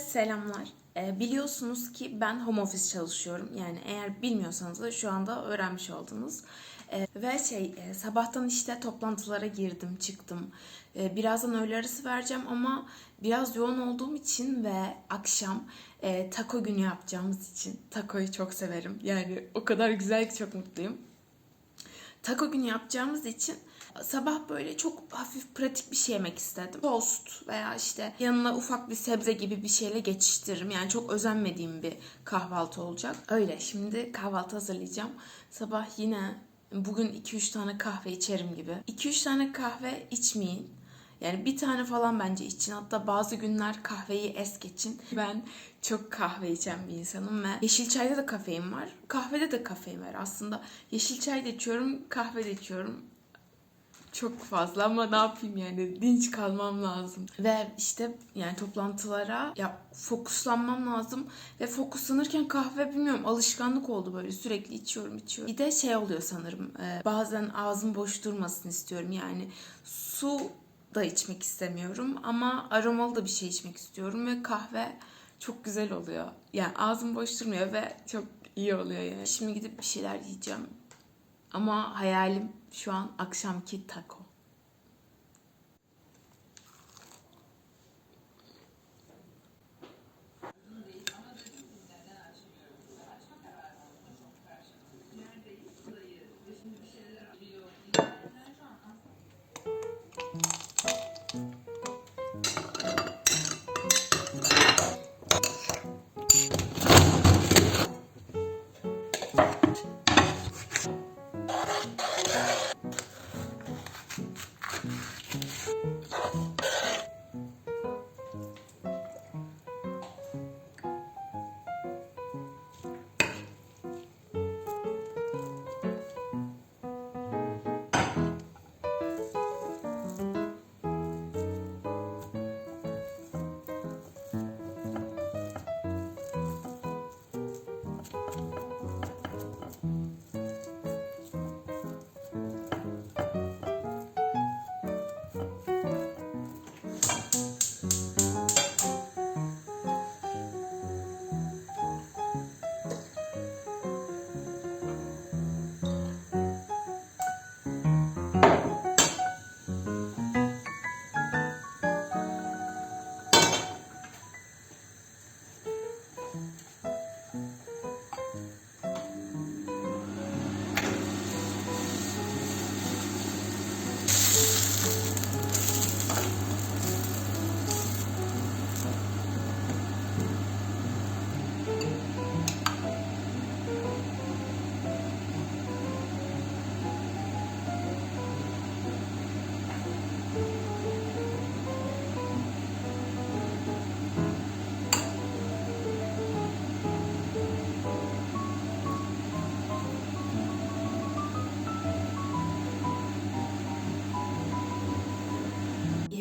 Selamlar. Ee, biliyorsunuz ki ben home office çalışıyorum. Yani eğer bilmiyorsanız da şu anda öğrenmiş oldunuz. Ee, ve şey e, sabahtan işte toplantılara girdim çıktım. Ee, birazdan öğle arası vereceğim ama biraz yoğun olduğum için ve akşam e, taco günü yapacağımız için tacoyu çok severim. Yani o kadar güzel ki çok mutluyum. Taco günü yapacağımız için sabah böyle çok hafif pratik bir şey yemek istedim. Tost veya işte yanına ufak bir sebze gibi bir şeyle geçiştiririm. Yani çok özenmediğim bir kahvaltı olacak. Öyle şimdi kahvaltı hazırlayacağım. Sabah yine bugün 2-3 tane kahve içerim gibi. 2-3 tane kahve içmeyin. Yani bir tane falan bence için. Hatta bazı günler kahveyi es geçin. Ben çok kahve içen bir insanım ve yeşil çayda da kafein var. Kahvede de kafein var. Aslında yeşil çay da içiyorum, kahve de içiyorum. Çok fazla ama ne yapayım yani dinç kalmam lazım. Ve işte yani toplantılara ya fokuslanmam lazım. Ve fokuslanırken kahve bilmiyorum alışkanlık oldu böyle sürekli içiyorum içiyorum. Bir de şey oluyor sanırım e, bazen ağzım boş durmasın istiyorum yani su da içmek istemiyorum ama aromalı da bir şey içmek istiyorum ve kahve çok güzel oluyor. Yani ağzım boş durmuyor ve çok iyi oluyor yani. Şimdi gidip bir şeyler yiyeceğim. Ama hayalim şu an akşamki taco.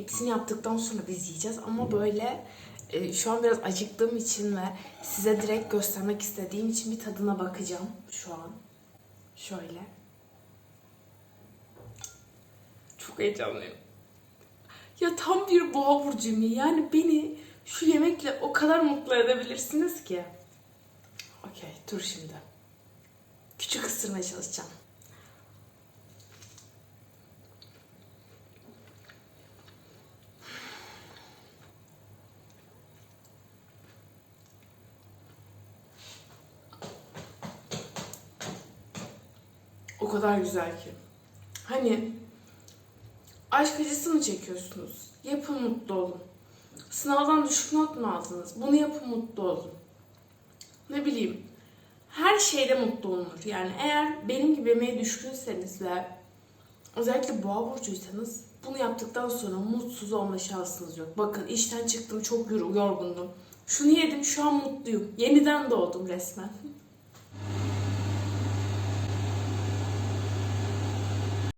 Hepsini yaptıktan sonra biz yiyeceğiz ama böyle e, şu an biraz acıktığım için ve size direkt göstermek istediğim için bir tadına bakacağım şu an. Şöyle. Çok heyecanlıyım. Ya tam bir boğa burcuyum ya. Yani beni şu yemekle o kadar mutlu edebilirsiniz ki. Okey, dur şimdi. Küçük ısırmaya çalışacağım. O kadar güzel ki. Hani aşk acısı mı çekiyorsunuz? Yapın mutlu olun. Sınavdan düşük not mu aldınız? Bunu yapın mutlu olun. Ne bileyim. Her şeyde mutlu olunur. Yani eğer benim gibi yemeğe düşkünseniz ve özellikle boğa burcuysanız bunu yaptıktan sonra mutsuz olma şansınız yok. Bakın işten çıktım çok yor- yorgundum. Şunu yedim şu an mutluyum. Yeniden doğdum resmen.